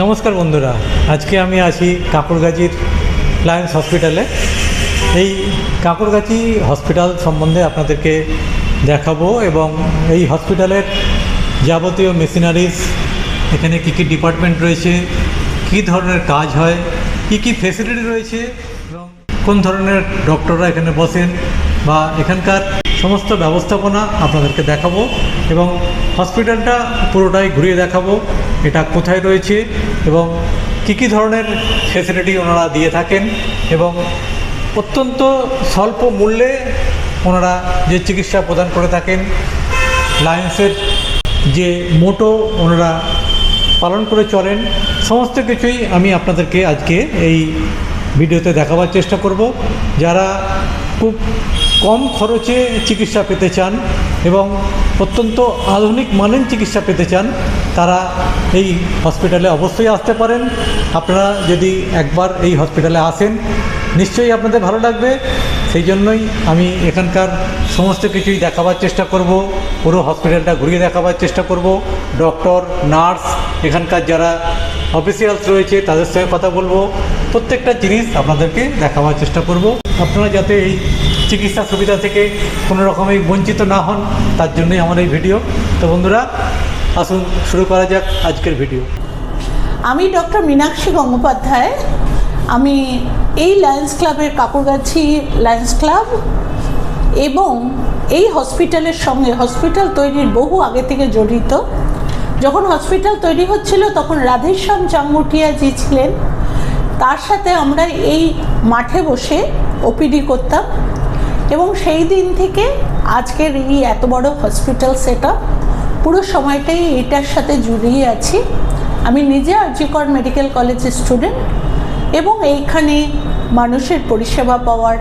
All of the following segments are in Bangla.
নমস্কার বন্ধুরা, আজকে আমি আছি কাকুরগাছির লায়ন্স হসপিটালে। এই কাকুরগাছি হসপিটাল সম্বন্ধে আপনাদেরকে দেখাবো এবং এই হসপিটালের যাবতীয় মেশিনারিজ, এখানে কী কী ডিপার্টমেন্ট রয়েছে, কী ধরনের কাজ হয়, কী কী ফেসিলিটি রয়েছে এবং কোন ধরনের ডক্টররা এখানে বসেন বা এখানকার সমস্ত ব্যবস্থাপনা আপনাদেরকে দেখাবো এবং হসপিটালটা পুরোটাই ঘুরিয়ে দেখাবো, এটা কোথায় রয়েছে এবং কী কী ধরনের ফেসিলিটি ওনারা দিয়ে থাকেন এবং অত্যন্ত স্বল্প মূল্যে ওনারা যে চিকিৎসা প্রদান করে থাকেন, লায়েন্সের যে মোটো ওনারা পালন করে চলেন, সমস্ত কিছুই আমি আপনাদেরকে আজকে এই ভিডিওতে দেখাবার চেষ্টা করব। যারা খুব কম খরচে চিকিৎসা পেতে চান এবং অত্যন্ত আধুনিক মানের চিকিৎসা পেতে চান, তারা এই হসপিটালে অবশ্যই আসতে পারেন। আপনারা যদি একবার এই হসপিটালে আসেন, নিশ্চয়ই আপনাদের ভালো লাগবে। সেই জন্যই আমি এখানকার সমস্ত কিছুই দেখাবার চেষ্টা করব, পুরো হসপিটালটা ঘুরিয়ে দেখাবার চেষ্টা করব। ডক্টর, নার্স, এখানকার যারা অফিসিয়ালস রয়েছে, তাদের সঙ্গে কথা বলব। প্রত্যেকটা জিনিস আপনাদেরকে দেখাবার চেষ্টা করব। আপনারা যাতে এই চিকিৎসা সুবিধা থেকে কোনো রকমই বঞ্চিত না হন, তার জন্যই আমার এই ভিডিও। তো বন্ধুরা, আসুন, শুরু করা যাক আজকের ভিডিও। আমি ডক্টর মীনাক্ষী গঙ্গোপাধ্যায়। আমি এই লায়ন্স ক্লাবের কাকুরগাছি লায়ন্স ক্লাব এবং এই হসপিটালের সঙ্গে হসপিটাল তৈরির বহু আগে থেকে জড়িত। যখন হসপিটাল তৈরি হচ্ছিল, তখন রাধেশ্যাম চাঙ্গুটিয়া জি ছিলেন। তার সাথে আমরা এই মাঠে বসে ওপিডি করতাম। এবং সেই দিন থেকে আজকের এই এত বড় হসপিটাল সেট পুরো সময়টাই এটার সাথে জড়িয়ে আছি। আমি নিজে আরজিকর মেডিকেল কলেজের স্টুডেন্ট এবং এইখানে মানুষের পরিষেবা পাওয়ার,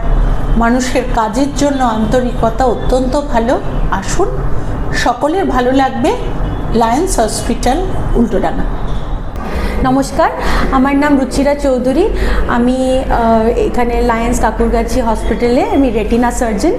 মানুষের কাজের জন্য আন্তরিকতা অত্যন্ত ভালো। আসুন, সকলের ভালো লাগবে। Lions hospital Ultadanga. নমস্কার, আমার নাম রুচিরা চৌধুরী। আমি এখানে লায়েন্স কাকুরগাছি হসপিটালে আমি রেটিনা সার্জন।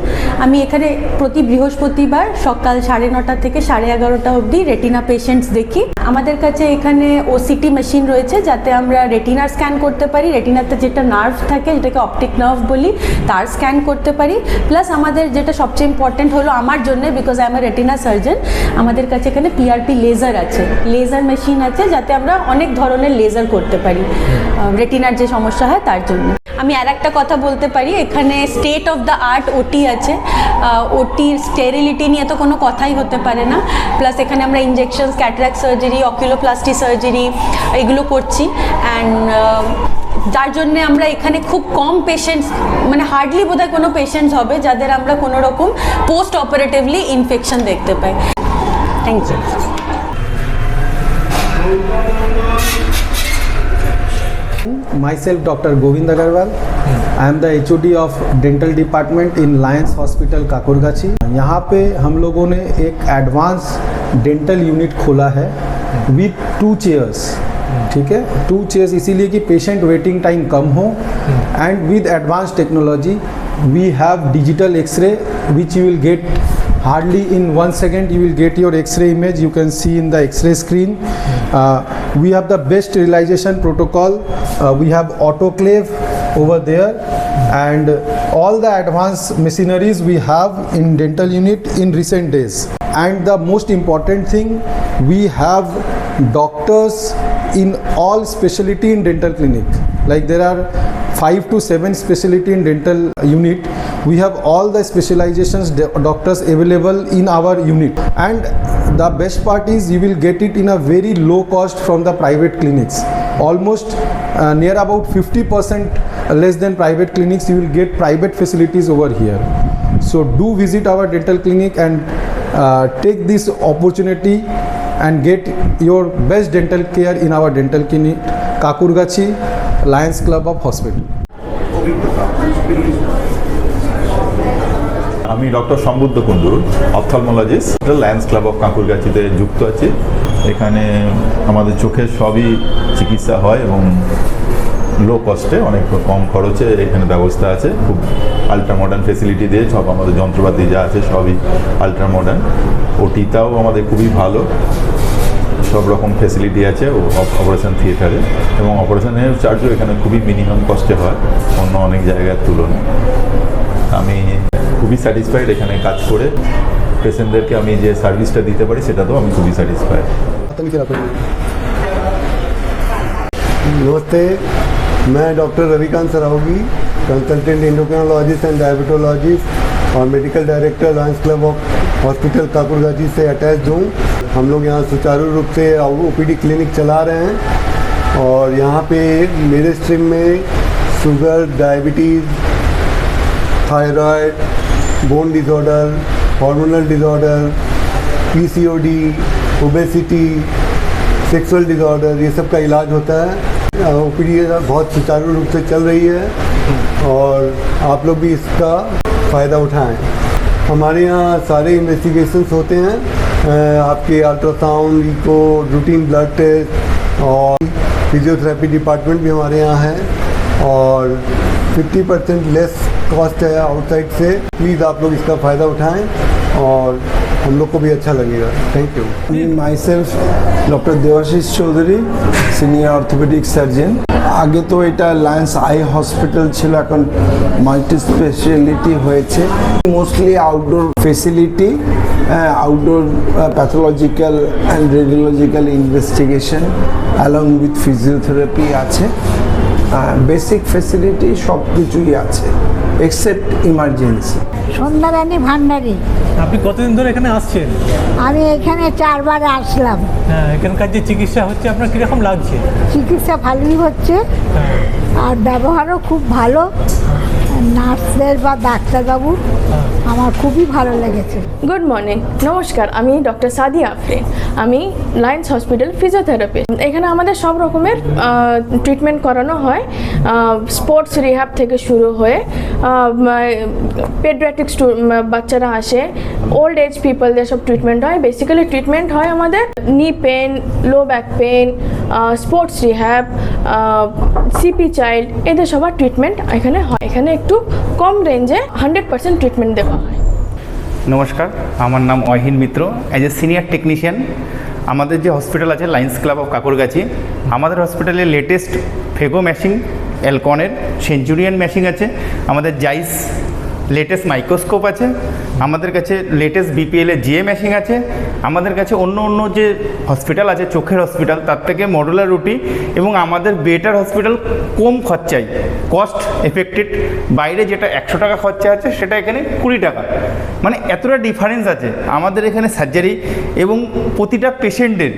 আমি এখানে প্রতি বৃহস্পতিবার সকাল সাড়ে নটা থেকে সাড়ে এগারোটা অবধি রেটিনা পেশেন্টস দেখি। আমাদের কাছে এখানে ওসিটি মেশিন রয়েছে, যাতে আমরা রেটিনার স্ক্যান করতে পারি। রেটিনাতে যেটা নার্ভ থাকে, যেটাকে অপটিক নার্ভ বলি, তার স্ক্যান করতে পারি। প্লাস আমাদের যেটা সবচেয়ে ইম্পর্টেন্ট হলো আমার জন্য because I am retina surgeon আমাদের কাছে এখানে পিআরপি লেজার আছে। লেজার মেশিন আছে, যাতে আমরা অনেক ধরনের লেজার করতে পারি। রেটিনার যে সমস্যা হয় তার জন্য। আমি আর একটা কথা বলতে পারি এখানে state of the art OT আছে। ওটির স্টেরিলিটি নিয়ে তো কোনো কথাই হতে পারে না। প্লাস এখানে আমরা injection cataract surgery oculoplasty surgery এগুলো করছি। অ্যান্ড যার জন্য আমরা এখানে খুব কম পেশেন্টস মানে হার্ডলি বোধহয় কোনো পেশেন্টস হবে যাদের আমরা কোনো রকম পোস্ট অপারেটিভলি ইনফেকশন দেখতে পাই। Thank you myself dr govind agarwal i am the hod of dental department in lions hospital kakurgachi यहाँ पे हम लोगों ने एक एडवांस डेंटल यूनिट खोला है विथ टू चेयर्स ठीक है टू चेयर्स इसीलिए कि पेशेंट वेटिंग टाइम कम हो and with advance technology we have digital X ray which you will get hardly in one second you will get your x-ray image. You can see in the x-ray screen. Uh, we have the best realization protocol. Uh, we have autoclave over there. And all the advanced machineries we have in dental unit in recent days. And the most important thing we have doctors in all specialty in dental clinic. Like there are five to seven specialty in dental unit we have all the specializations doctors available in our unit. And the best part is you will get it in a very low cost from the private clinics. Almost uh, near about 50% less than private clinics you will get private facilities over here. So do visit our dental clinic and uh, take this opportunity and get your best dental care in our dental clinic kakurgachi lions club of hospital আমি ডক্টর সম্বুদ্ধ কুণ্ডুর অপথলমোলজিস্ট লায়ন্স ক্লাব অফ কাঁকুরগাছিতে যুক্ত আছি। এখানে আমাদের চোখের সবই চিকিৎসা হয় এবং লো কস্টে অনেক কম খরচে এখানে ব্যবস্থা আছে। খুব আলট্রা মডার্ন ফেসিলিটি দিয়ে সব আমাদের যন্ত্রপাতি যা আছে সবই আলট্রা মডার্ন ওটিটাও আমাদের খুবই ভালো। সব রকম ফেসিলিটি আছে অপারেশন থিয়েটারে এবং অপারেশনের চার্জও এখানে খুবই মিনিমাম কস্টে হয়, অন্য অনেক জায়গার তুলনায়। আমি খুবই স্যাটিসফাইড এখানে কাজ করে পেশেন্টদেরকে আমি যে সার্ভিসটা দিতে পারি সেটাতেও আমি খুবই স্যাটিসফাইড नमस्ते मैं doctor Ravikant Sarawagi consultant endocrinologist and diabetologist और medical director Lions Club of hospital Kankurgachi से अटैच हूँ हम लोग यहाँ सुचारू रूप से ओ क्लिनिक चला रहे हैं और यहाँ पे मेरे स्ट्रीम में sugar diabetes thyroid bone disorder hormonal disorder PCOD obesity sexual disorder ये सब का इलाज होता है। ओ पी बहुत सुचारू रूप से चल रही है और आप लोग भी इसका फ़ायदा उठाएँ। हमारे यहाँ सारे इन्वेस्टिगेशंस होते हैं। आपके ultrasound echo routine blood test और फिजियोथेरेपी डिपार्टमेंट भी हमारे यहाँ है। और 50 परसेंट लेस कॉस्ट है आउटसाइड से प्लीज़ आप लोग इसका फ़ायदा उठाएं और हम लोग को भी अच्छा लगेगा thank you myself doctor Debashis Chowdhury senior orthopaedic surgeon আগে তো এটা লায়েন্স আই হসপিটাল ছিল এখন মাল্টি স্পেশালিটি হয়েছে mostly outdoor facility outdoor pathological and radiological investigation along with physiotherapy আছে বেসিক ফেসিলিটি সব কিছুই আছে এক্সেপ্ট ইমার্জেন্সি সন্ধ্যারানী ভান্ডারী। আপনি কতদিন ধরে এখানে আসছেন? আমি এখানে চারবার আসলাম। হ্যাঁ এখানকার যে চিকিৎসা হচ্ছে আপনার কীরকম লাগছে? চিকিৎসা ভালোই হচ্ছে হ্যাঁ। আর ব্যবহারও খুব ভালো। নার্সদের বা ডাক্তারবাবুর আমার খুবই ভালো লেগেছে। গুড মর্নিং নমস্কার, আমি ডক্টর সাদিয়া আফরিন। আমি লায়েন্স হসপিটাল ফিজিওথেরাপিস্ট এখানে আমাদের সব রকমের ট্রিটমেন্ট করানো হয়। স্পোর্টস রিহ্যাব থেকে শুরু হয়ে পেডিয়াট্রিক বাচ্চারা আসে। ওল্ড এজ পিপলদের সব ট্রিটমেন্ট হয়। বেসিক্যালি ট্রিটমেন্ট হয় আমাদের knee pain low back pain sports rehab CP child এদের সবার ট্রিটমেন্ট এখানে হয়। এখানে একটু কম রেঞ্জে হান্ড্রেড পার্সেন্ট ট্রিটমেন্ট দেওয়া হয়। নমস্কার, আমার নাম Ahin Mitra. As a senior technician আমাদের যে হসপিটাল আছে লায়েন্স ক্লাব অফ কাকুরগাছি, আমাদের হসপিটালে লেটেস্ট ফেগো ম্যাশিং অ্যালকনের সেঞ্চুরিয়ান ম্যাশিং আছে। আমাদের জাইস লেটেস্ট মাইক্রোস্কোপ আছে, আমাদের কাছে লেটেস্ট বিপিএলের জিএ মেশিন আছে, আমাদের কাছে অন্য অন্য যে হসপিটাল আছে, চোখের হসপিটাল তার থেকে মডুলার রুটি এবং আমাদের বেটার হসপিটাল কম খরচায় কস্ট এফেক্টেড বাইরে যেটা একশো টাকা খরচা আছে, সেটা এখানে কুড়ি টাকা। মানে এতটা ডিফারেন্স আছে আমাদের এখানে সার্জারি এবং প্রতিটা পেশেন্টের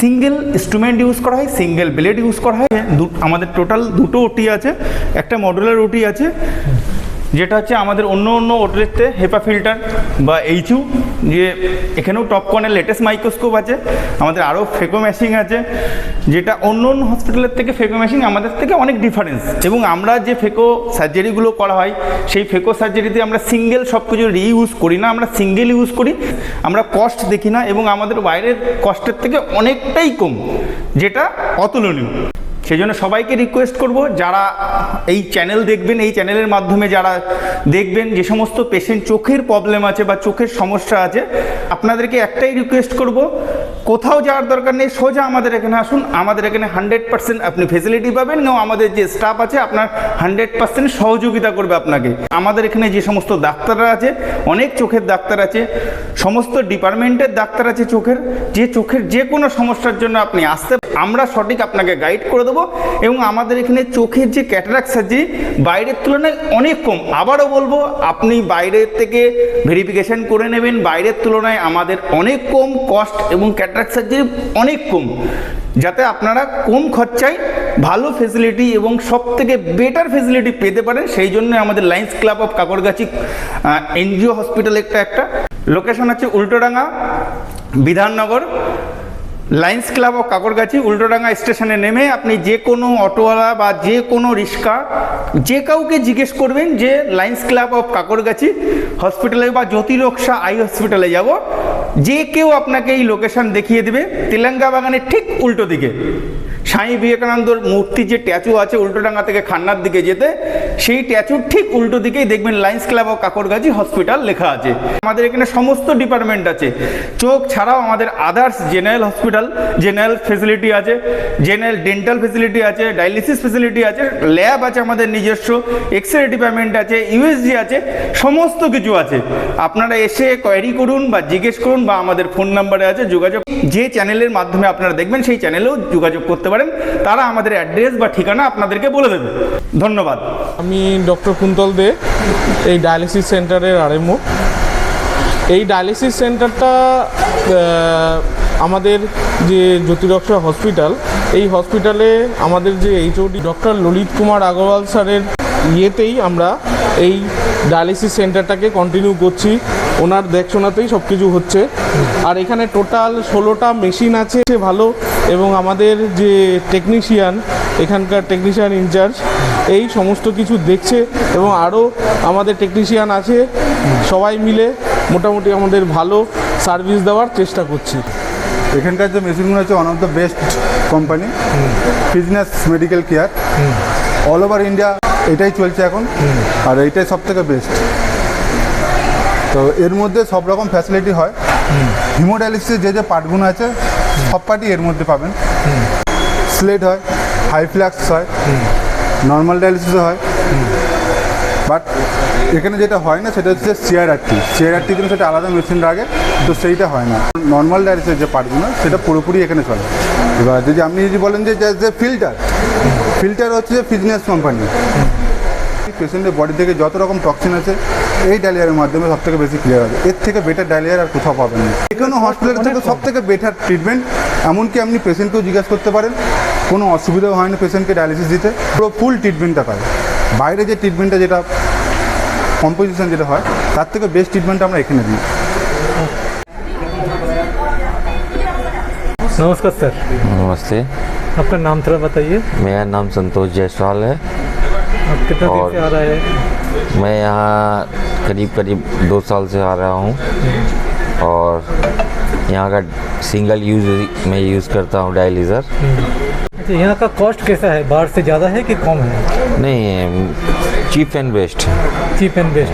সিঙ্গেল ইনস্ট্রুমেন্ট ইউজ করা হয় সিঙ্গেল ব্লেড ইউজ করা হয়। আমাদের টোটাল দুটো ওটি আছে, একটা মডুলার ওটি আছে যেটা হচ্ছে আমাদের অন্য অন্য ওটিতে হেপা ফিল্টার বা এইচইউ যে এখানেও টপকনের লেটেস্ট মাইক্রোস্কোপ আছে, আমাদের আরও ফেকো মেশিন আছে, যেটা অন্য অন্য হসপিটালের থেকে ফেকো মেশিন আমাদের থেকে অনেক ডিফারেন্স এবং আমরা যে ফেকো সার্জারিগুলো করা হয়, সেই ফেকো সার্জারিতে আমরা সিঙ্গেল সব কিছু রিইউজ করি না, আমরা সিঙ্গেল ইউজ করি, আমরা কস্ট দেখি না, এবং আমাদের বাইরের কস্টের থেকে অনেকটাই কম, যেটা অতুলনীয়। সেই জন্য সবাইকে রিকোয়েস্ট করব, যারা এই চ্যানেল দেখবেন, এই চ্যানেলের মাধ্যমে যারা দেখবেন যে সমস্ত পেশেন্ট চোখের প্রবলেম আছে বা চোখের সমস্যা আছে, আপনাদেরকে একটাই রিকোয়েস্ট করব, কোথাও যাওয়ার দরকার নেই, সোজা আমাদের এখানে আসুন, আমাদের এখানে হান্ড্রেড পার্সেন্ট আপনি ফেসিলিটি পাবেন, এবং আমাদের যে স্টাফ আছে, আপনার হান্ড্রেড পার্সেন্ট সহযোগিতা করবে আপনাকে। আমাদের এখানে যে সমস্ত ডাক্তাররা আছে, অনেক চোখের ডাক্তার আছে, সমস্ত ডিপার্টমেন্টের ডাক্তার আছে চোখের, যে চোখের যে কোনো সমস্যার জন্য আপনি আসতে আমরা সঠিক আপনাকে গাইড করে দেবো এবং আমাদের এখানে চোখের যে ক্যাটারাক্ট সার্জারি বাইরের তুলনায় অনেক কম। আবারও বলব, আপনি বাইরের থেকে ভেরিফিকেশন করে নেবেন, বাইরের তুলনায় আমাদের অনেক কম কস্ট এবং ক্যাটারাক্ট সার্জারি অনেক কম। যাতে আপনারা কম খরচায় ভালো ফেসিলিটি এবং সব থেকে বেটার ফেসিলিটি পেতে পারেন, সেই জন্য আমাদের Lions club of Kankurgachi NGO hospital একটা একটা। লোকেশন আছে Ultadanga, Bidhannagar Lions club of Kankurgachi Ultadanga স্টেশনে নেমে আপনি যে কোনো অটোওয়ালা বা যে কোনো রিক্সা, যে কাউকে জিজ্ঞেস করবেন যে লাইন্স ক্লাব অফ কাকরগাছি হসপিটালে বা জ্যোতিরক্ষা আই হসপিটালে যাব, যে কেউ আপনাকে এই লোকেশন দেখিয়ে দেবে, তেলেঙ্গা বাগানের ঠিক উল্টো দিকে। স্বামী বিবেকানন্দর মূর্তি যে ট্যাচু আছে উল্টোডাঙ্গা থেকে খান্নার দিকে যেতে, সেই ট্যাচুর ঠিক উল্টো দিকেই দেখবেন লাইন্স ক্লাব ও কাকরগাছি হসপিটাল লেখা আছে। আমাদের এখানে সমস্ত ডিপার্টমেন্ট আছে। চোখ ছাড়াও আমাদের others general hospital general facility আছে জেনারেল ডেন্টাল ফেসিলিটি আছে ডায়ালিসিস ফেসিলিটি আছে ল্যাব আছে আমাদের নিজস্ব এক্স রে ডিপার্টমেন্ট আছে ইউএসজি আছে, সমস্ত কিছু আছে। আপনারা এসে কোয়ারি করুন বা জিজ্ঞেস করুন বা আমাদের ফোন নাম্বারে আছে, যোগাযোগ যে চ্যানেলের মাধ্যমে আপনারা দেখবেন, সেই চ্যানেলেও যোগাযোগ করতে পারেন। তারা আমাদের অ্যাড্রেস বা ঠিকানা আপনাদেরকে বলে দেবে। ধন্যবাদ। আমি ডক্টর কুন্তল দে, এই ডায়ালিসিস সেন্টারের আরএমও। এই ডায়ালিসিস সেন্টারটা আমাদের যে জ্যোতিরক্ষা হসপিটাল, এই হসপিটালে আমাদের যে এইচওডি ডক্টর ললিত কুমার আগরওয়াল স্যারের ইয়েতেই আমরা এই ডায়ালিসিস সেন্টারটাকে কন্টিনিউ করছি। ওনার দেখশোনাতেই সব কিছু হচ্ছে। আর এখানে টোটাল ষোলোটা মেশিন আছে, ভালো এবং আমাদের যে টেকনিশিয়ান এখানকার টেকনিশিয়ান ইনচার্জ এই সমস্ত কিছু দেখছে এবং আরও আমাদের টেকনিশিয়ান আছে, সবাই মিলে মোটামুটি আমাদের ভালো সার্ভিস দেওয়ার চেষ্টা করছি। এখানকার যে মেশিনগুলো হচ্ছে one of the best company business medical care all over India এটাই চলছে এখন, আর এইটাই সব থেকে বেস্ট তো এর মধ্যে সব রকম ফ্যাসিলিটি হয়। হিমোডায়ালিসিসের যে যে পার্টগুলো আছে, সব পার্টই এর মধ্যে পাবেন। স্লেট হয় হাই ফ্ল্যাক্স হয় নর্মাল ডায়ালিসিসও হয়। বাট এখানে যেটা হয় না, সেটা হচ্ছে চেয়ার আটটির জন্য সেটা আলাদা মেশিন রাখে, তো সেইটা হয় না। নর্মাল ডায়ালিসিসের যে পার্টগুলো, সেটা পুরোপুরি এখানে চলে। এবার যদি আপনি যদি বলেন যে যে ফিল্টার ফিল্টার হচ্ছে যে ফিটনেস কোম্পানি পেশেন্টের বডি থেকে যত রকম টক্সিন আছে এই ডায়ালিয়ারের মাধ্যমে সব থেকে বেশি ক্লিয়ার হবে এর থেকে বেটার ডায়ালিয়ার আর কোথাও পাবেন না যে কোনো হসপিটাল থেকে সব থেকে বেটার ট্রিটমেন্ট এমনকি আপনি পেশেন্টকেও জিজ্ঞাসা করতে পারেন কোনো অসুবিধাও হয় না পেশেন্টকে ডায়ালিসিস দিতে পুরো ফুল ট্রিটমেন্টটা পায় বাইরে যে ট্রিটমেন্টটা যেটা কম্পোজিশন যেটা হয় তার থেকে বেস্ট ট্রিটমেন্ট আমরা এখানে দিই नमस्कार सर नमस्ते आपका नाम थोड़ा बताइए मेरा नाम संतोष जायसवाल है आप कितना और- से आ रहे हैं? मैं यहाँ करीब करीब दो साल से आ रहा हूँ। और यहाँ का सिंगल यूज़ मैं यूज़ करता हूँ डायलिज़र अच्छा यहाँ का कॉस्ट कैसा है? बाहर से ज़्यादा है कि कम है? नहीं चीप एंड बेस्ट है चीप एंड बेस्ट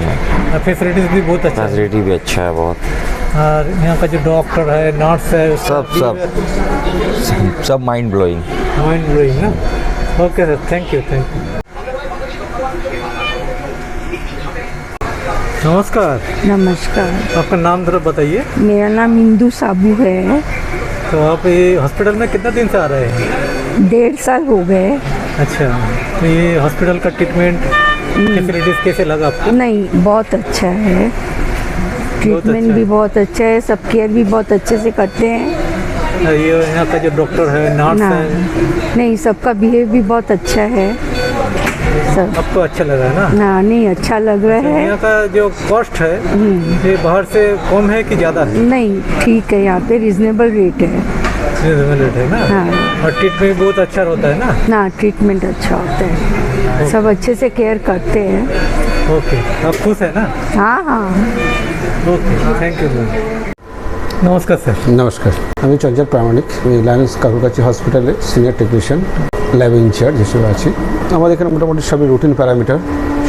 फैसिलिटीज़ भी बहुत अच्छा है। फैसिलिटी भी अच्छा है बहुत। और यहाँ का जो डॉक्टर है नर्स है सब सब। सब माइंड ब्लोइंग माइंड ब्लोइंग ना? Okay sir thank you thank you नमस्कार। नमस्कार। आपका नाम जरा बताइए। मेरा नाम इंदू साबू है। तो आप ये हॉस्पिटल में कितना दिन से आ रहे हैं? डेढ़ साल हो गए। अच्छा तो ये हॉस्पिटल का ट्रीटमेंट फैसिलिटीज़ कैसे लगा आपको? नहीं बहुत अच्छा है। ट्रीटमेंट अच्छा भी है। बहुत अच्छा है सब केयर भी बहुत अच्छे से करते हैं। ये यहाँ का जो डॉक्टर है नर्स है। नहीं सबका बिहेव भी बहुत अच्छा है। सब आपको अच्छा लगा है ना ना नहीं अच्छा लग रहा तो है यहाँ का जो कॉस्ट है ये बाहर से कम है कि ज़्यादा है नहीं ठीक है यहाँ पे रिजनेबल रेट है रिजनेबल रेट है ना हाँ और ट्रीटमेंट भी बहुत अच्छा होता है ना ना ट्रीटमेंट अच्छा होता है सब अच्छे से केयर करते हैं ओके आप खुश है ना हाँ हाँ ओके थैंक यू मैम নমস্কার স্যার নমস্কার আমি চঞ্চল প্রামাণিক আমি লায়ন্স কাকুরকাছি হসপিটালে senior technician lab in charge হিসেবে আছি। আমাদের এখানে মোটামুটি সবই রুটিন প্যারামিটার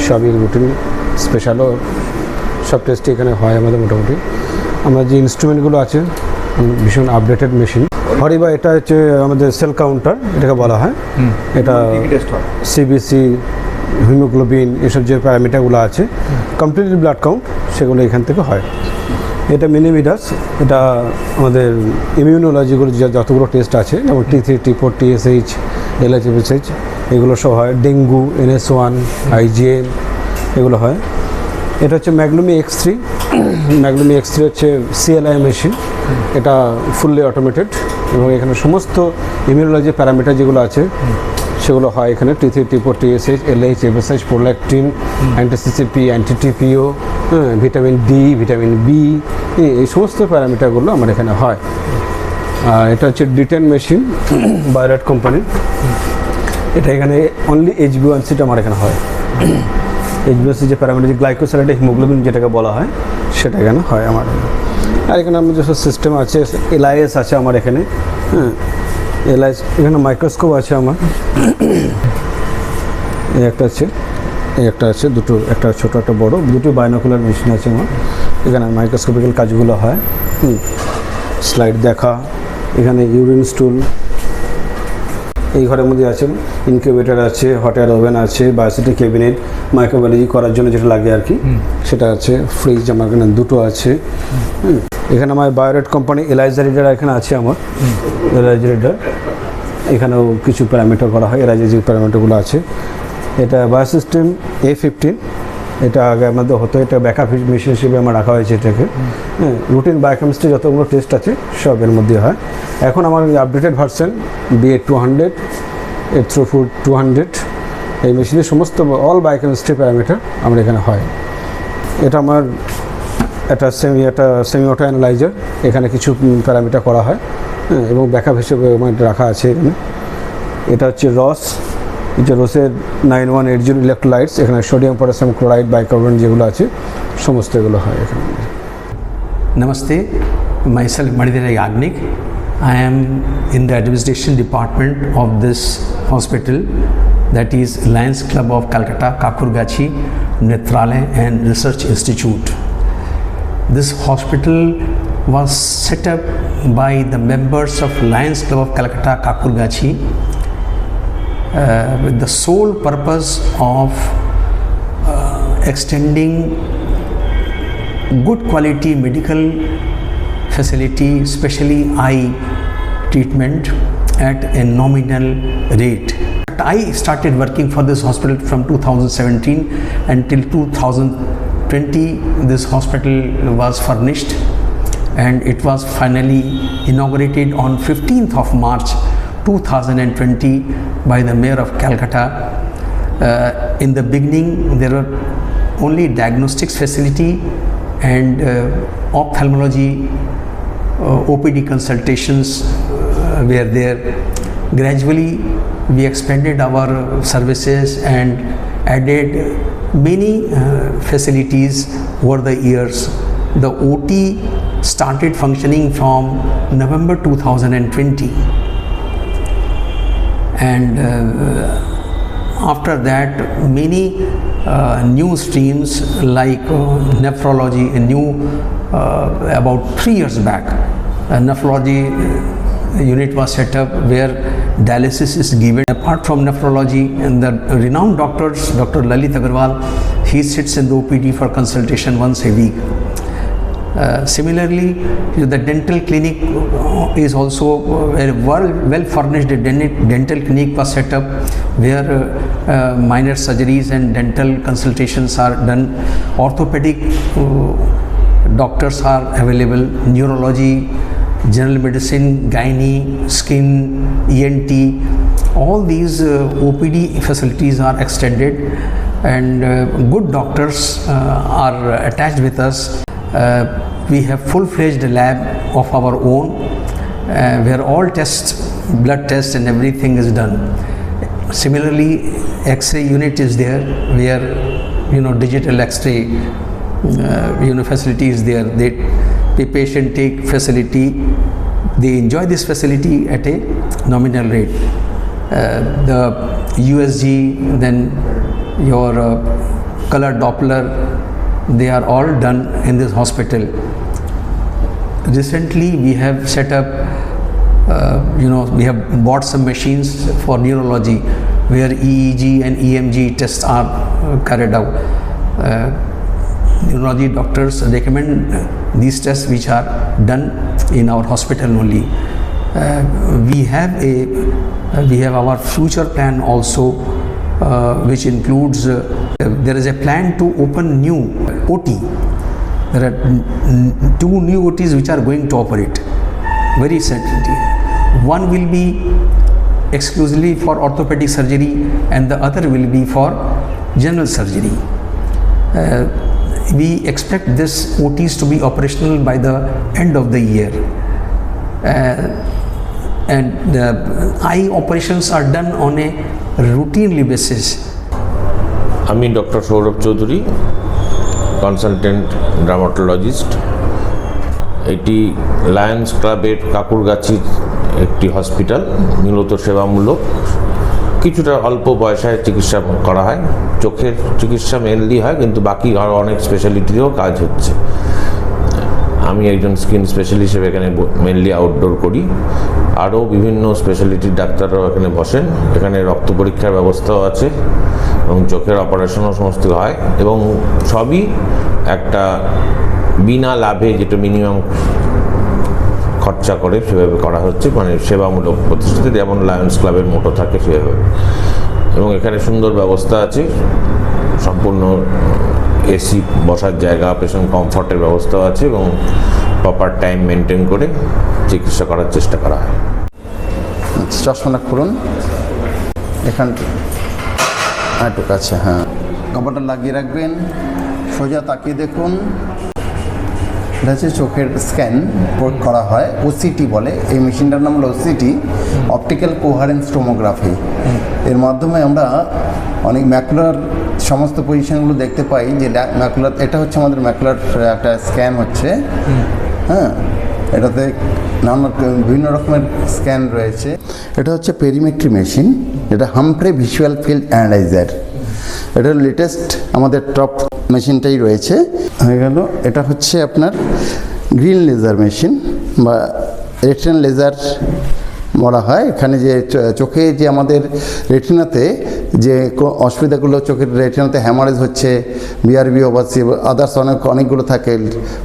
সবই রুটিন স্পেশালও সব টেস্টই এখানে হয় আমাদের মোটামুটি। আমরা যে ইনস্ট্রুমেন্টগুলো আছে ভীষণ আপডেটেড মেশিন হরিবা এটা হচ্ছে আমাদের সেল কাউন্টার এটাকে বলা হয়। এটা সিবিসি হিমোগ্লোবিন এসব যে প্যারামিটারগুলো আছে কমপ্লিটলি ব্লাড কাউন্ট সেগুলো এখান থেকে হয়। এটা মিনিমিডাস এটা আমাদের ইমিউনোলজিগুলো যে যতগুলো টেস্ট আছে যেমন T three T four TSH LH FSH এগুলো সব হয়। ডেঙ্গু, এনএস ওয়ান আইজিএম এগুলো হয়। এটা হচ্ছে Maglumi X three. Maglumi X three হচ্ছে সিএলআই মেশিন এটা ফুললি অটোমেটেড এবং এখানে সমস্ত ইমিউনোলজি প্যারামিটার যেগুলো আছে, সেগুলো হয় এখানে। T three T four TSH LH FSH prolactin anti CCP anti TPO vitamin D vitamin B এই সমস্ত প্যারামিটারগুলো আমার এখানে হয়। আর এটা হচ্ছে ডিটেন মেশিন বায়োরেট কোম্পানির এটা এখানে অনলি এইচবিওয়ানসিটা আমার এখানে হয়। এইচ এইচবিওসি যে প্যারামিটার যে গ্লাইকোসাইড হিমোগ্লোবিন যেটাকে বলা হয়, সেটা এখানে হয় আমার। আর এখানে আমার যেসব সিস্টেম আছে এলআইএস আছে আমার এখানে হ্যাঁ। এলআইএস এখানে মাইক্রোস্কোপ আছে আমার। এই একটা আছে এই একটা আছে, দুটো, একটা ছোটো, একটা বড়, দুটো বাইনোকুলার মেশিন আছে আমার। এখানে মাইক্রোস্কোপিক্যাল কাজগুলো হয়, হুম। স্লাইড দেখা, এখানে ইউরিন স্টুল এই ঘরের মধ্যে আছেন ইনকিউবেটার আছে হট এয়ার ওভেন আছে বায়োসিটি ক্যাবিনেট মাইক্রোবায়োলজি করার জন্য যেটা লাগে আর কি সেটা আছে ফ্রিজ আমার এখানে দুটো আছে হুম। এখানে আমার বায়োরেট কোম্পানি এলাইজা রিডার এখানে আছে আমার এলাইজা রিডার এখানেও কিছু প্যারামিটার করা হয় এলাইজা যে প্যারামিটারগুলো আছে। এটা বায়োসিস্টেম এ ফিফটিন এটা আগে আমাদের হতো এটা ব্যাকআপ মেশিন হিসেবে আমার রাখা হয়েছে এটাকে। হ্যাঁ রুটিন বায়োকেমিস্ট্রি যতগুলো টেস্ট আছে সব এর মধ্যে হয়। এখন আমার updated version BA two hundred এর থ্রুফুট টু হান্ড্রেড এই মেশিনের সমস্ত অল বায়োকেমিস্ট্রি প্যারামিটার আমার এখানে হয়। এটা আমার একটা সেমি একটা সেমি অটো অ্যানালাইজার এখানে কিছু প্যারামিটার করা হয়। হ্যাঁ, এবং ব্যাকআপ হিসেবে আমার রাখা আছে এখানে। এটা হচ্ছে রস এটা রয়েছে nine one eight zero electrolytes, এখানে সোডিয়াম, পটাশিয়াম, ক্লোরাইড, বাইকার্বন যেগুলো আছে সমস্ত এগুলো হয় এখানে। নমস্তে মাইসেল মণিদের আগ্নিক I am in the administration department of this hospital that is Lions club of Calcutta Kankurgachi Netralaya and research institute this hospital was set up by the members of Lions club of Calcutta Kankurgachi uh, with the sole purpose of uh, extending good quality medical facility, especially eye treatment at a nominal rate. I started working for this hospital from 2017 until 2020. This hospital was furnished and it was finally inaugurated on 15th of March 2020 by the Mayor of Calcutta. Uh, in the beginning, there were only diagnostics facility and uh, ophthalmology, uh, OPD consultations uh, were there. Gradually, we expanded our services and added many uh, facilities over the years. The OT started functioning from November 2020 and uh, after that many uh, new streams like uh, nephrology a new about three years back a nephrology unit was set up where dialysis is given. Apart from nephrology and the renowned doctors dr lalit agarwal he sits in the opd for consultation once a week uh, similarly, the dental clinic uh, is also uh, a well, well furnished dental clinic was set up where uh, uh, minor surgeries and dental consultations are done. Orthopedic uh, doctors are available, neurology, general medicine, gynae, skin, ENT, all these uh, OPD facilities are extended and uh, good doctors uh, are attached with us. Uh, we have full-fledged lab of our own uh, where all tests, blood tests and everything is done. Similarly, X-ray unit is there where you know digital X-ray uh, you know facility is there. They, the patient take facility, they enjoy this facility at a nominal rate. Uh, the USG, then your uh, color Doppler, they are all done in this hospital. Recently, we have set up, uh, you know, we have bought some machines for neurology where EEG and EMG tests are uh, carried out. Uh, neurology doctors recommend these tests which are done in our hospital only. Uh, we have a uh, we have our future plan also which includes uh, there is a plan to open new OT. There are two new OTs which are going to operate very certainly. One will be exclusively for orthopedic surgery and the other will be for general surgery. Uh, we expect this OTs to be operational by the end of the year. Uh, and uh, eye operations are done on a routinely basis. আমি doctor Saurav Chowdhury consultant dermatologist এটি লায়ন্স ক্লাবের কাকুরগাছির একটি হসপিটাল মূলত সেবামূলক। কিছুটা অল্প পয়সায় চিকিৎসা করা হয়। চোখের চিকিৎসা মেনলি হয়, কিন্তু বাকি আরও অনেক স্পেশালিটিরও কাজ হচ্ছে। আমি একজন স্কিন স্পেশালিস্ট হিসেবে এখানে মেনলি আউটডোর করি। আরও বিভিন্ন স্পেশালিটির ডাক্তাররাও এখানে বসেন। এখানে রক্ত পরীক্ষার ব্যবস্থাও আছে এবং চোখের অপারেশনও সমস্ত হয় এবং সবই একটা বিনা লাভে যেটা মিনিমাম খরচা করে সেভাবে করা হচ্ছে। মানে সেবামূলক প্রতিষ্ঠাতে যেমন লায়ন্স ক্লাবের মোটো থাকে সেভাবে। এবং এখানে সুন্দর ব্যবস্থা আছে। সম্পূর্ণ এসি বসার জায়গা পেশেন্ট কমফর্টের ব্যবস্থাও আছে এবং প্রপার টাইম মেনটেন করে চিকিৎসা করার চেষ্টা করা হয়। চশমাটা খুলুন। এখান একটু কাছে হ্যাঁ। কাপড়টা লাগিয়ে রাখবেন। সোজা তাকিয়ে দেখুন। এটা হচ্ছে চোখের স্ক্যান করা হয় ওসিটি বলে। এই মেশিনটার নাম হলো ওসিটি অপটিক্যাল কোহারেন্স টোমোগ্রাফি এর মাধ্যমে আমরা অনেক ম্যাকুলার সমস্ত পজিশনগুলো দেখতে পাই যে ম্যাকুলার এটা হচ্ছে আমাদের ম্যাকুলার একটা স্ক্যান হচ্ছে। হ্যাঁ? এটাতে নানা বিভিন্ন রকমের স্ক্যান রয়েছে। এটা হচ্ছে পেরিমেট্রি মেশিন এটা হামফ্রে ভিজুয়াল ফিল্ড অ্যানালাইজার এটা লেটেস্ট আমাদের টপ মেশিনটাই রয়েছে। হয়ে গেল। এটা হচ্ছে আপনার গ্রিন লেজার মেশিন বা রেটিনাল লেজার বলা হয়। এখানে যে চোখে যে আমাদের রেটিনাতে যে অসুবিধাগুলো চোখের রেটিনাতে হ্যামারেজ হচ্ছে বিআরবি ওভারসি আদার্স অনেক, অনেকগুলো থাকে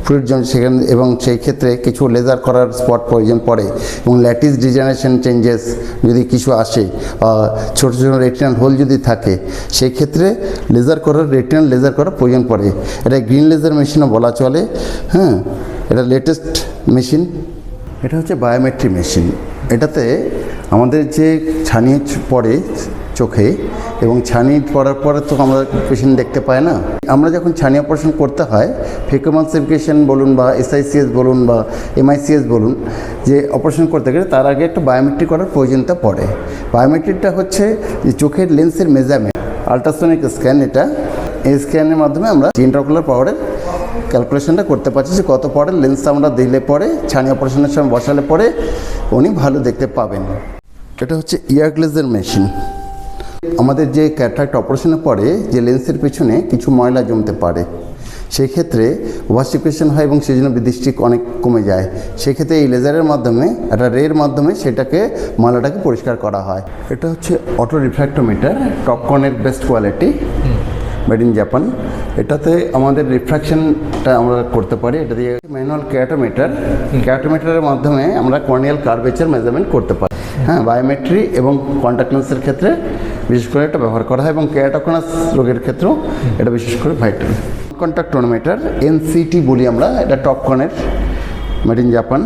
ফ্লুইড জন্য সেখানে, এবং সেই ক্ষেত্রে কিছু লেজার করার স্পট প্রয়োজন পড়ে, এবং ল্যাটিস ডিজেনারেশন চেঞ্জেস যদি কিছু আসে ছোটো ছোটো রেটিনাল হোল যদি থাকে, সেই ক্ষেত্রে লেজার করার রেটিনাল লেজার করার প্রয়োজন পড়ে। এটা গ্রিন লেজার মেশিনও বলা চলে হ্যাঁ এটা লেটেস্ট মেশিন এটা হচ্ছে বায়োমেট্রি মেশিন এটাতে আমাদের যে ছানিয়ে পড়ে চোখে এবং ছানি পড়ার পরে তো আমরা পেশেন্ট দেখতে পাই না। আমরা যখন ছানি অপারেশন করতে হয় ফেকোমালসিফিকেশন বলুন বা এসআইসিএস বলুন বা এমআইসিএস বলুন, যে অপারেশন করতে গেলে তার আগে একটা বায়োমেট্রি করার প্রয়োজনীয়তা পড়ে। বায়োমেট্রিকটা হচ্ছে যে চোখের লেন্সের মেজারমেন্ট আলট্রাসনিক স্ক্যান এটা। এই স্ক্যানের মাধ্যমে আমরা ইন্টারকুলার পাওয়ারের ক্যালকুলেশনটা করতে পারছি যে কত পরে লেন্স আমরা দিলে পরে, ছানি অপারেশনের সময় বসালে পরে উনি ভালো দেখতে পাবেন। এটা হচ্ছে ইয়ার গ্লেজের মেশিন আমাদের যে ক্যাটারাক্ট অপারেশনের পরে যে লেন্সের পেছনে কিছু ময়লা জমতে পারে, সেক্ষেত্রে ওভারসিকুয়েশন হয় এবং সেই জন্য দৃষ্টি অনেক কমে যায়। সেক্ষেত্রে এই লেজারের মাধ্যমে, একটা রের মাধ্যমে সেটাকে, ময়লাটাকে পরিষ্কার করা হয়। এটা হচ্ছে auto refractometer টপকনের best quality made in Japan এটাতে আমাদের রিফ্র্যাকশনটা আমরা করতে পারি। এটা দিয়ে ম্যানুয়াল ক্যাটোমিটার ক্যাটোমিটারের মাধ্যমে আমরা কর্নিয়াল কার্ভেচার মেজারমেন্ট করতে পারি। হ্যাঁ বায়োমেট্রি এবং কন্ট্যাক্ট লেন্সের ক্ষেত্রে বিশেষ করে এটা ব্যবহার করা হয় এবং ক্যাটাকোনাস রোগের ক্ষেত্রেও এটা বিশেষ করে ভাইটাল কন্ট্যাক্ট টোনোমিটার এনসিটি বলি আমরা এটা টপকনের মেড ইন জাপান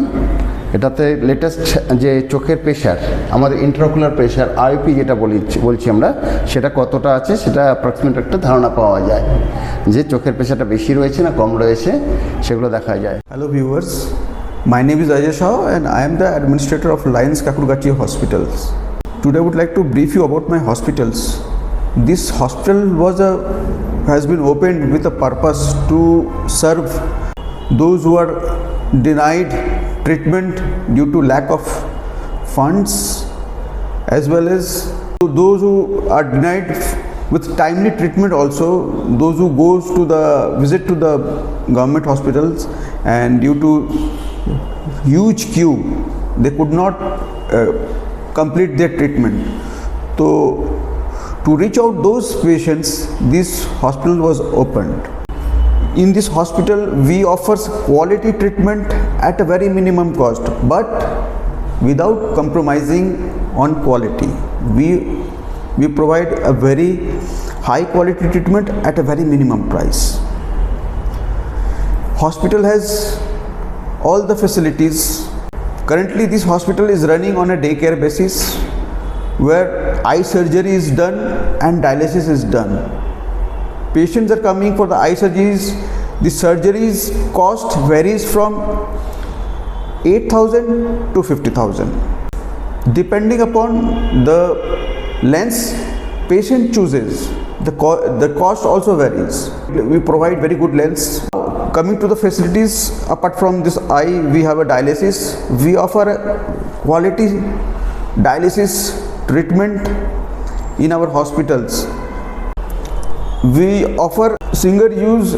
এটাতে লেটেস্ট যে চোখের প্রেশার আমাদের ইন্টারকুলার প্রেশার আইপি যেটা বলি বলছি আমরা সেটা কতটা আছে সেটা অ্যাপ্রক্সিমেট একটা ধারণা পাওয়া যায়। যে চোখের প্রেশারটা বেশি রয়েছে না কম রয়েছে সেগুলো দেখা যায়। Hello viewers, my name is Ajay Shah and I am the administrator of Lions Kakurgachi Hospitals. Today I would like to brief you about my hospitals. This hospital was a has been opened with a purpose to serve those who are denied treatment due to lack of funds as well as to those who are denied with timely treatment also those who goes to the visit to the government hospitals and due to huge queue they could not uh, complete their treatment. So to reach out those patients this hospital was opened. In this hospital we offer quality treatment at a very minimum cost but without compromising on quality. We we provide a very high quality treatment at a very minimum price. Hospital has all the facilities currently this hospital is running on a daycare basis where eye surgery is done and dialysis is done. Patients are coming for the eye surgeries. The surgeries cost varies from 8000 to 50000 depending upon the lens patient chooses. The, co- the cost also varies. We provide very good lens coming to the facilities, apart from this eye, we have a dialysis. We offer quality dialysis treatment in our hospitals. We offer single-use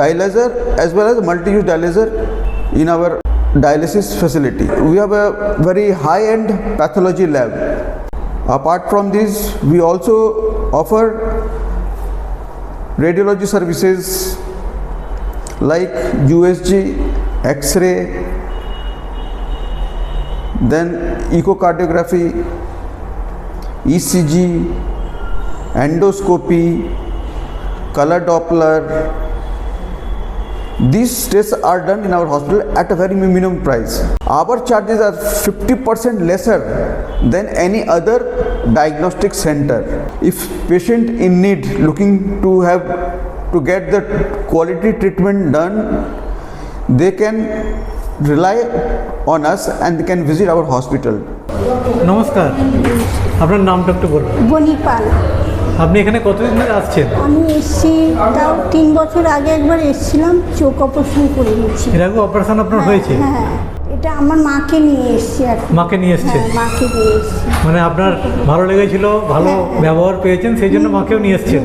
dialyzer as well as multi-use dialyzer in our dialysis facility. We have a very high-end pathology lab. Apart from this, we also offer radiology services like USG, X-ray, then echocardiography, ECG, endoscopy, color Doppler. These tests are done in our hospital at a very minimum price. Our charges are 50% lesser than any other diagnostic center. If patient in need looking to have to get the quality treatment done, they can rely on us and they can visit our hospital. নমস্কার আপনার নামটা একটু বলুন। বনি পাল। আপনি এখানে কতদিন ধরে আসছেন? আমি এসছি তাও তিন বছর আগে একবার এসেছিলাম চোখ অপারেশন করে নিয়েছি। এর আগে অপারেশন আপনার হয়েছে? হ্যাঁ। এটা আমার মাকে নিয়ে এসছি আর কি। মাকে নিয়ে এসছেন হ্যাঁ মাকে নিয়ে এসছি। মানে আপনার ভালো লেগেছিল ভালো ব্যবহার পেয়েছেন সেই জন্য মাকেও নিয়ে এসছেন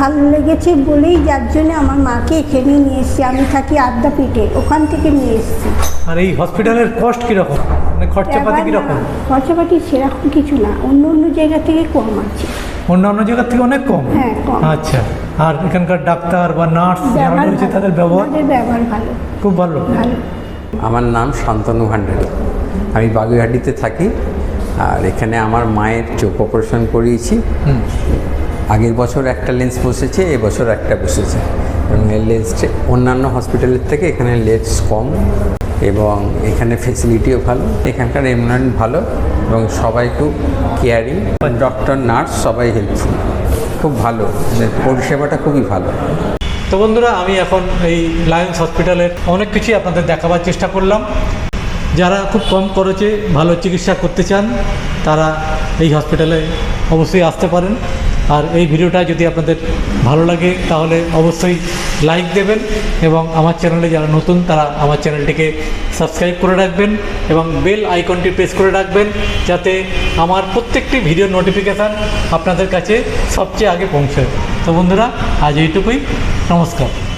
ভালো লেগেছে বলেই যার জন্য আমার মাকে এখানে নিয়ে এসছি। আমি থাকি আদ্যাপীঠে ওখান থেকে নিয়ে এসছি। আর এই হসপিটালের কস্ট কীরকম? মানে খরচাপাতি কীরকম? খরচাপাতি সেরকম কিছু না অন্য অন্য জায়গা থেকে কম আছে। অন্যান্য জায়গার থেকে অনেক কম? হ্যাঁ কম। আচ্ছা আর এখানকার ডাক্তার বা নার্স যারা ব্যবহার রয়েছে ভালো। তাদের ব্যবহার? তাদের ব্যবহার ভালো। খুব ভালো। ভালো। আমার নাম শান্তনু ভান্ডারী। আমি বাগুইহাটিতে থাকি আর এখানে আমার মায়ের চোখ অপারেশন করিয়েছি। আগের বছর একটা লেন্স বসেছে এবছর একটা বসেছে। এবং এই লেন্সটা অন্যান্য হসপিটালের থেকে এখানে লেন্স কম এবং এখানে ফেসিলিটিও ভালো। এখানকার এমপ্লয়েন্ট ভালো এবং সবাই খুব কেয়ারিং ডক্টর নার্স সবাই হেল্পফুল খুব ভালো। পরিষেবাটা খুবই ভালো। তো বন্ধুরা, আমি এখন এই লায়ন্স হসপিটালের অনেক কিছুই আপনাদের দেখাবার চেষ্টা করলাম। যারা খুব কম খরচে ভালো চিকিৎসা করতে চান, তারা এই হসপিটালে অবশ্যই আসতে পারেন। আর এই ভিডিওটা যদি আপনাদের ভালো লাগে, তাহলে অবশ্যই লাইক দেবেন এবং আমার চ্যানেলে যারা নতুন, তারা আমার চ্যানেলটিকে সাবস্ক্রাইব করে রাখবেন এবং বেল আইকনটি প্রেস করে রাখবেন যাতে আমার প্রত্যেকটি ভিডিও নোটিফিকেশান আপনাদের কাছে সবচেয়ে আগে পৌঁছায়। তো বন্ধুরা, আজ এইটুকুই। নমস্কার।